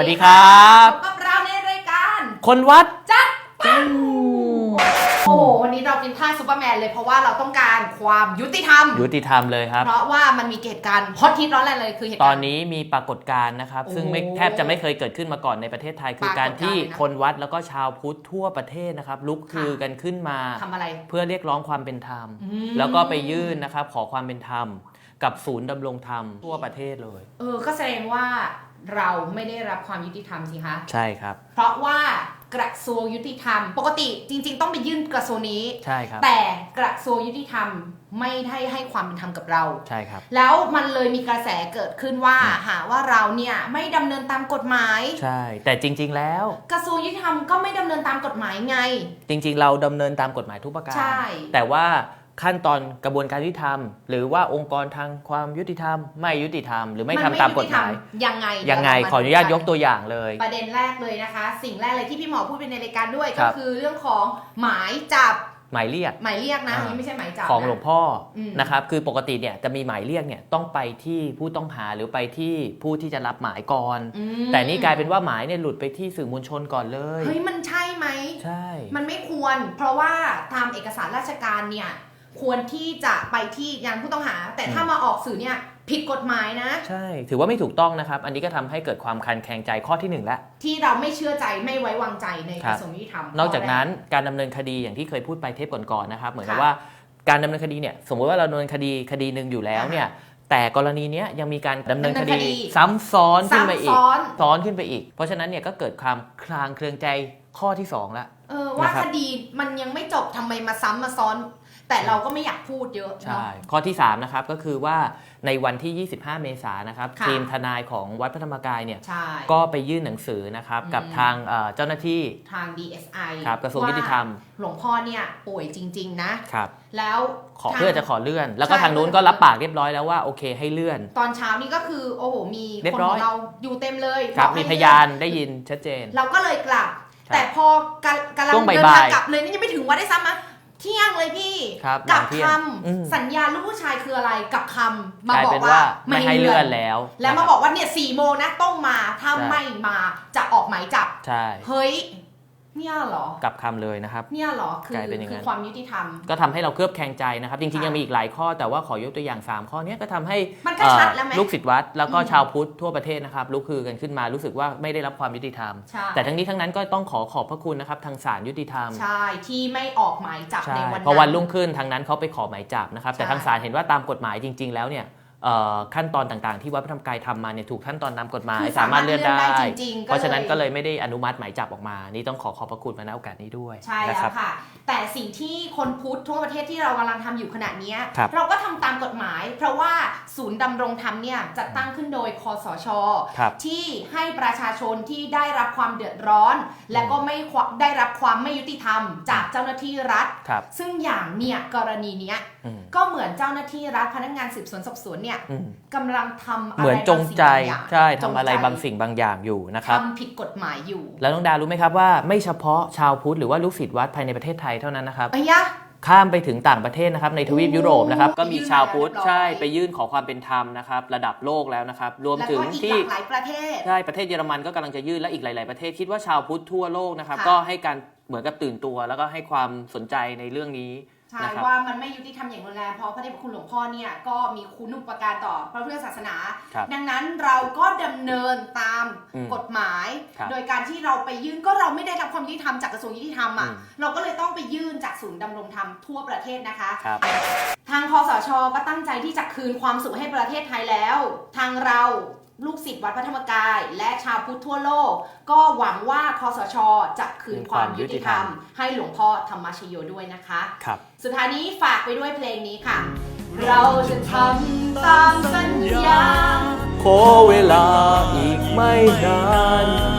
สวัสดีครับพบกับเราในรายการคนวัดจัดจู้โอ้โหวันนี้เรากินท่าซูเปอร์แมนเลยเพราะว่าเราต้องการความยุติธรรม ยุติธรรมเลยครับ เพราะว่ามันมีเหตุการณ์ฮอตฮิตร้อนแรงเลยคือเหตุตกาอรนณ์นี้มีปรากฏการณ์นะครับโอ้ซึ่งไม่แทบจะไม่เคยเกิดขึ้นมาก่อนในประเทศไทย คือการที่ปรากฏการณ์เลยนะ คนวัดแล้วก็ชาวพุทธทั่วประเทศนะครับ ลุกคือกันขึ้นมา ทำอะไร เพื่อเรียกร้องความเป็นธรรม อืม แล้วก็ไปยื่นนะครับขอความเป็นธรรม กับศูนย์ดำรงธรรมทั่วประเทศเลย เออก็แสดงว่า เราไม่ได้รับความยุติธรรมสิคะใช่ครับ เพราะว่ากระทรวงยุติธรรม ปกติจริง ๆ ต้องไปยื่นกระทรวงนี้ ใช่ครับ แต่กระทรวงยุติธรรมไม่ได้ให้ความเป็นธรรมกับเรา ใช่ครับ แล้วมันเลยมีกระแสเกิดขึ้นว่าอืมหาว่าเราเนี่ยไม่ดำเนินตามกฎหมาย ใช่ แต่จริง ๆ แล้ว กระทรวงยุติธรรมก็ไม่ดำเนินตามกฎหมายไง จริง ๆ เราดำเนินตามกฎหมายทุกประการ ใช่ แต่ว่า ขั้นตอนกระบวนการยุติธรรม หรือว่าองค์กรทางความยุติธรรม ไม่ยุติธรรม หรือไม่ทำตามกฎหมายยังไงยังไงเดี๋วเรขออนุญาตมยกตัวอย่างเลย ประเด็นแรกเลยนะคะ สิ่งแรกเลยที่พี่หมอพูดเป็นในรายการด้วยครัก็บคือเรื่องของหมายจับหมายเรียกหมายเรียกนะอ่าอันนี้ไม่ใช่หมายจับของนะหลวงพ่ออมนะครับคือปกติเนี่ยจะมีหมายเรียกเนี่ยต้องไปที่ผู้ต้องหาหรือไปที่ผู้ที่จะรับหมายก่อนอืมแต่นี่กลายเป็นว่าหมายเนี่ยหลุดไปที่สื่อมวลชนก่อนเลยเฮ้ยมันใช่ไหมใช่ มันไม่ควร เพราะว่าตามเอกสารราชการเนี่ย ควรที่จะไปที่งานผู้ต้องหา แต่ถ้ามาออกสื่อเนี่ยผิดกฎหมายนะ ใช่ ถือว่าไม่ถูกต้องนะครับ อันนี้ก็ทำให้เกิดความคันแคลงใจข้อที่หนึ่งแล้ว ที่เราไม่เชื่อใจไม่ไว้วางใจในคกรับ ระทรวงยุติธรรมนอกจากนั้นการดำเนินคดีอย่างที่เคยพูดไปเทปก่อนๆนะครับ เหมือนกับว่าการดำเนินคดีเนี่ยสมมติว่าเราดำเนินคดีคดีหนึ่งอยู่แล้วเนี่ยแต่กรณีเนี้ยยังมีการดำเนินคดี ซ้ำซ้อนขึ้นมาอีกซ้ำซ้อน ซ้อนขึ้นไปอีก เพราะฉะนั้นเนี่ยก็เกิดความคลางเครืองใจข้อที่2แล้วเออว่านะครับ คดีมันยังไม่จบทำไมมาซ้ำมาซ้อน แต่เราก็ไม่อยากพูดเยอะใช่ เนาะ ข้อที่ 3 นะครับ ก็คือว่าในวันที่ 25 เมษายนนะครับค่ะ ทีมทนายของวัดพระธรรมกายเนี่ยใช่ ก็ไปยื่นหนังสือนะครับอืมกับทางเอ่อเจ้าหน้าที่ ทาง DSI ครับกระทรวงยุติธรรมหลวงพ่อเนี่ยป่วยจริง ๆ นะ ครับแล้วขอทาง เพื่อจะขอเลื่อน แล้วก็ใช่ ทางนู้นก็รับปากเรียบร้อยแล้วว่าโอเคให้เลื่อน ตอนเช้านี่ก็คือ โอ้โห มีเรียคบนร้ขออย งเราอยู่เต็มเลยครับอกให้มีพยานได้ยินชัดเจน เราก็เลยกลับ ครับแต่พอกะกำลังช่วงเดินบ่าทางยๆกลับเลยนี่ยังไม่ถึงวัดได้ซ้ำมะ เที่ยงเลยพี่ ครับกับหลังเที่ยคงอืมำสัญญาลูกผู้ชายคืออะไรกับคำมากลายบอกเป็นว่าว่าไม่ให้เลื่อนแล้วแล้วนะคมารับบอกว่าเนี่ยสี่โมงนะต้องมาถ้าใช่ไม่มาจะออกหมายจับ ใช่ เฮ้ย เนี่ยเหรอ กลับคำเลยนะครับ เนี่ยเหรอ คืกลายเป็นอย่างคืนั้นความยุติธรรม ก็ทำให้เราเคลือบแคลงใจนะครับ จริงๆ ค่ะยังมีอีกหลายข้อแต่ว่าขอยกตัวอย่าง 3 ข้อเนี้ยก็ทำให้มันก็ชัดแล้วไหมเอ่อลูกศิษย์วัด แล้วก็อืม ชาวพุทธทั่วประเทศนะครับลุกคือกันขึ้นมารู้สึกว่าไม่ได้รับความยุติธรรม ใช่แต่ทั้งนี้ทั้งนั้นก็ต้องขอขอบพระคุณนะครับทางศาลยุติธรรม ใช่ที่ไม่ออกหมายจับใช่ในวันนั้นเพราะวันรุ่งขึ้นทางนั้นเขาไปขอหมายจับนะครับ แต่ใช่ ทางศาลเห็นว่าตามกฎหมายจริง ๆ แล้วเนี่ยเอ่อ ขั้นตอนต่างๆ ที่วัดพระธรรมกายทำมาเนี่ยถูกขั้นตอนตามกฎหมาย คือสามารถเลื่อนได้จริงๆเพราะฉะนั้นก็เลยไม่ได้อนุมัติหมายจับออกมา นี่ต้องขอขอบพระคุณมาณโอกาสนี้ด้วยใช่นะแล้ครัวค่ะ แต่สิ่งที่คนพุทธทั่วประเทศที่เรากำลังทำอยู่ขณะเนี้ยครับเราก็ทำตามกฎหมาย เพราะว่าศูนย์ดำรงธรรมเนี่ยจัดตั้งขึ้นโดยคอสช ครับที่ให้ประชาชนที่ได้รับความเดือดร้อน และก็ไม่ควได้รับความไม่ยุติธรรม จากเจ้าหน้าที่รัฐ ครับ ซึ่งอย่างเนี่ยกรณีเนี้ย อืม ก็เหมือนเจ้าหน้าที่รัฐพนักงานสืบสวนสอบสวนเนี่ยอืมกำลังทำอะไรเหมือนจงใจบาสิ่บางอย่างใช่จทำงอะไรใจบางสิ่งบางอย่างอยู่นะครับทำผิดกฎหมายอยู่ แล้วน้องดารู้ไหมครับว่าไม่เฉพาะชาวพุทธหรือว่าลูกศิษย์วัดภายในประเทศไทยเท่านั้นนะครับไอ้ยะข้ามไปถึงต่างประเทศนะครับในทวีปโอ้ยุโรปนะครับก็มีไปยื่นชาวพุทธมาเรียบร้อยใช่ไปยื่นขอความเป็นธรรมนะครับระดับโลกแล้วนะครับรวมแล้วถึงก็อีกหที่ลากหลายประเทศใช่ประเทศเยอรมันก็กำลังจะยื่นและอีกหลาย ๆ ประเทศคิดว่าชาวพุทธทั่วโลกนะครับค่ะก็ให้การเหมือนกับตื่นตัว แล้วก็ให้ความสนใจในเรื่องนี้ ใช่นะครับว่ามันไม่ยุติธรรมอย่างรุนแรงเพราะพระเดชพระคุณหลวงพ่อเนี่ยก็มีคุณอุปการต่อพระพุทธศาสนา ครับดังนั้นเราก็ดำเนินตามอืมกฎหมาย ครับโดยการที่เราไปยื่นก็เราไม่ได้รับความยุติธรรมจากกระทรวงยุติธรรมอะอืม เราก็เลยต้องไปยื่นจากศูนย์ดำรงธรรมทั่วประเทศนะคะ ครับ ทางคอสชก็ตั้งใจที่จะคืนความสุขให้ประเทศไทยแล้ว ทางเรา ลูกศิษย์วัดพระธรรมกาย และชาวพุทธทั่วโลก ก็หวังว่าคอสช จะคืนความยุติธรรม ให้หลวงพ่อธรรมชโยด้วยนะคะครับสุดท้ายนี้ฝากไปด้วยเพลงนี้ค่ะ เราจะทำตามสัญญา ขอเวลาอีกไม่นาน